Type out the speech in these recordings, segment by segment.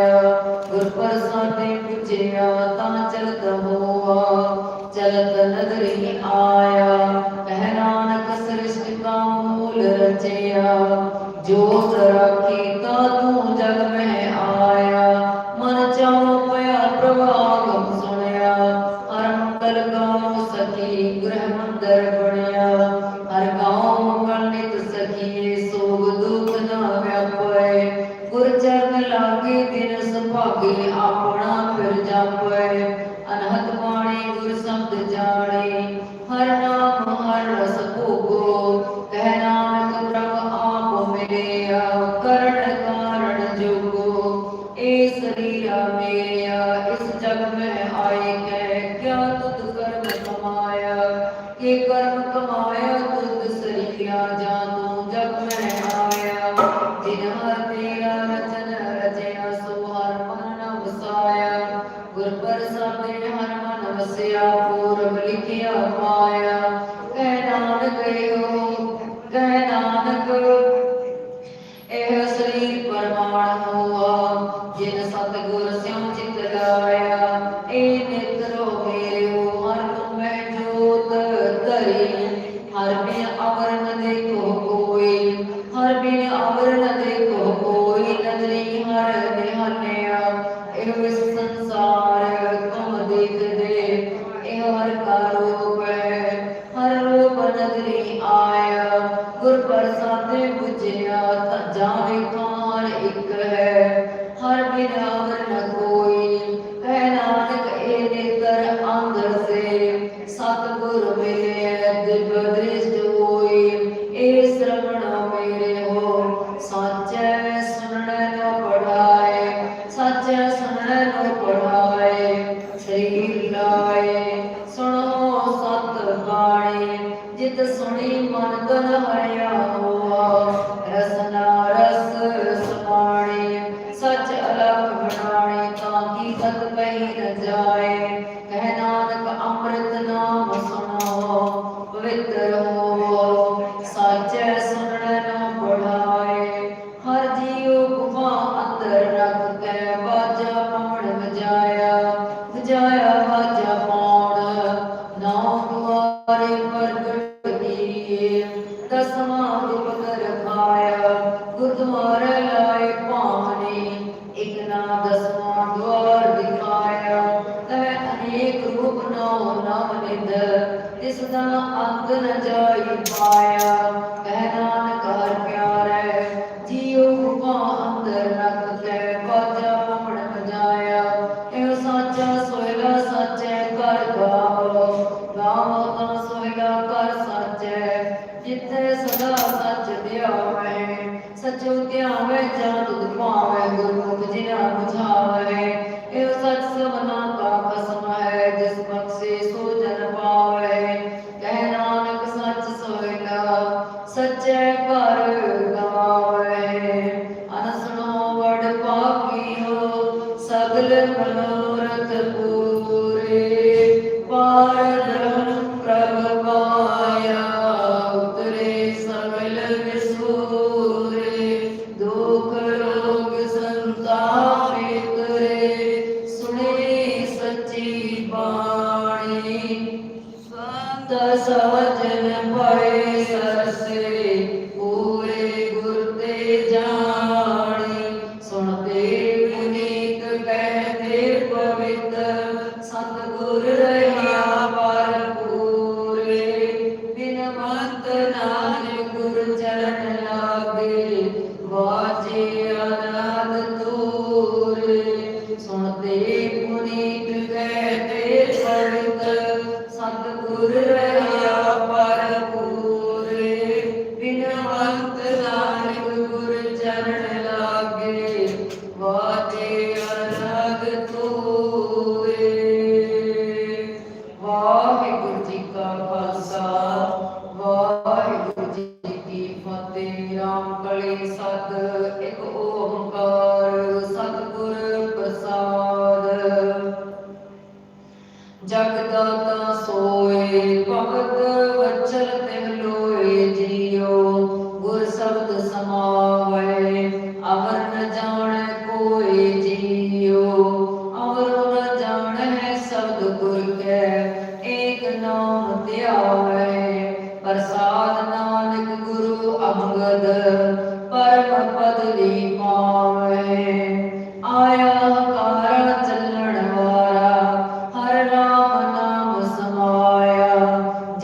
ਗੁਰਪ੍ਰਸਾਦੇ ਪੁਜਿਆ ਤਾਂ ਚਲਤ ਹੋਆ, ਚਲਤ ਨਦਰੀ ਆਇਆ। ਪਹਿ ਨਾਨਕ ਸ੍ਰਿਸ਼ਟ ਕਾ ਮੂਲ ਰਚਿਆ, ਜੋ ਤਰਾ ਤੁਧ ਕਰਮ ਕਮਾਇਆ ਇਹ ਕਰਮ ਕਮਾਇਆ ਗੁਰ ਪ੍ਰਸਾਦੇ ਬੁਝਿਆ ਤਾਂ ਜਾਵੇ ਕਾਲ ਇੱਕ ਹੈ। ਹਰ ਬਿਨਾਵਰ ਨ ਕੋਈ। ਕਹਿ ਨਾਨਕ ਇਹ ਨੇਤਰ ਅੰਦਰ ਸੇ। ਸਤਗੁਰ ਮਿਲੇ, ਦਿਵ ਦ੍ਰਿਸ਼ਟ ਹੋਈ ਇਹ ਸਰਵਣ ਮੇਰੇ ਹੋ। ਸਾਚੈ ਸੁਣਨ ਨ ਪੜਾਏ। ਸਾਚੈ ਸੁਣਨ ਨ ਪੜਾਏ। ਸ੍ਰੀ ਲਾਏ। ਸੁਣੋ ਸਤ ਬਾਣੀ। ਚਿਤ ਸੁਣੀ ਮਨ ਕਨ ਹਰਿਆ ਹੋਆ ਰਸਨਾ ਰਸ ਸੁਮਾਣੇ ਸਚ ਅਲਖ ਬਣਾਣੇ ਤਾਂ ਕੀ ਤਤ ਪਈ ਨ ਜਾਏ। via ਮਤ ਨਾਨਕ ਗੁਰ ਚਰਨ ਲਾਗੇ, ਵਾਜੇ ਅਨਾਦ ਤੋਰੇ ਸੁਣਦੇ ਪੁਨੀਤ ਕਹਤੇ ਸੰਤ ਸਤਿਗੁਰ ਰਹਾ ਪਰਪੂਰੇ ਬਿਨ ਮਤ ਨਾਨਕ ਗੁਰ ਚਰਨ ਲਾਗੇ, ਵਾਜੇ ਅਨਾਦ ਤੋਰੇ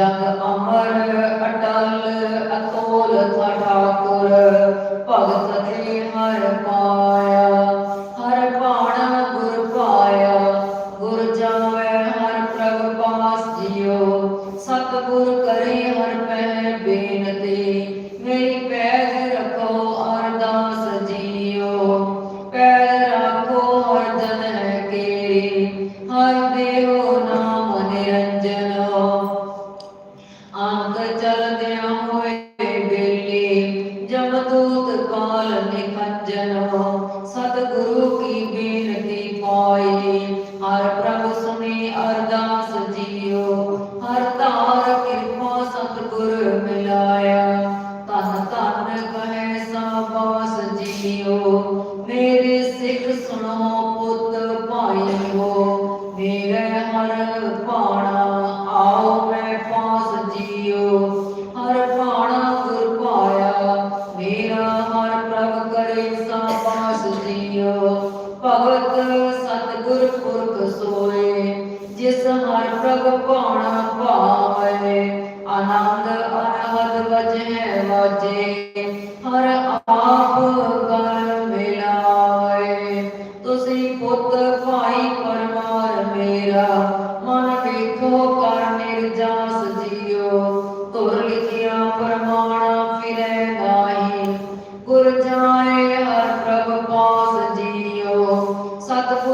Doug,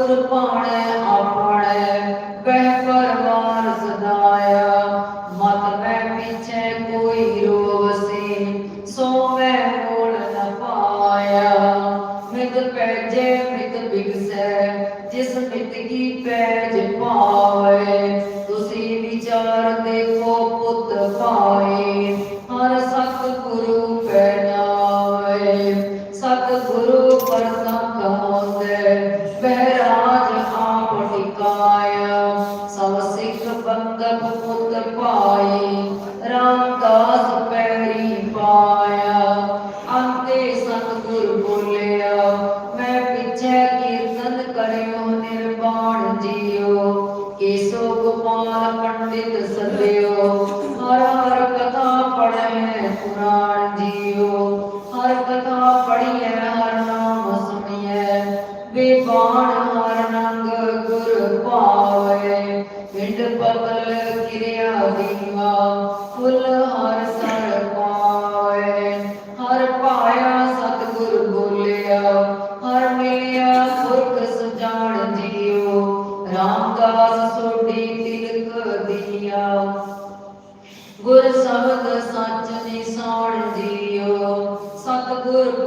பொறுப்பான ਪੰਡਿਤ ਸਦਿਓ, ਹਰ ਹਰ ਕਥਾ ਪੜੈ ਪੁਰਾਣ ਜੀਓ, ਹਰ ਕਥਾ ਪੜੀਐ ਹਰ ਨਾਮ ਸੁਣੀਐ ਵੇ ਬਾਣ ਹਰ ਨੰਗ ਗੁਰ ਪਾਵੇ ਪਿੰਡ ਪਤਲ ਕਿਰਿਆ ਦੀਵਾ, ਫੁੱਲ ਹਰ ਸਰ ਪਾਵੇ, ਹਰ ਪਾਇਆ ਸਤਗੁਰ ਬੋਲਿਆ, ਹਰ ਮਿਲਿਆ ਸੁਰਖ ਸਜਾਣ ਜੀਓ, ਰਾਮਦਾਸ ਸੋਢੀ ਗੁਰ ਸਬਦ ਸੱਚ ਨਿਸੋੜ ਜੀਓ। ਸਤਿਗੁਰ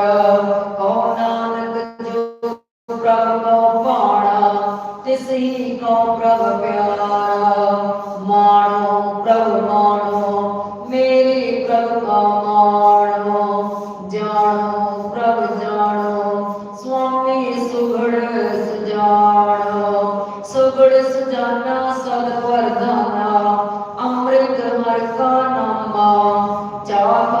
ਨਾਮਾ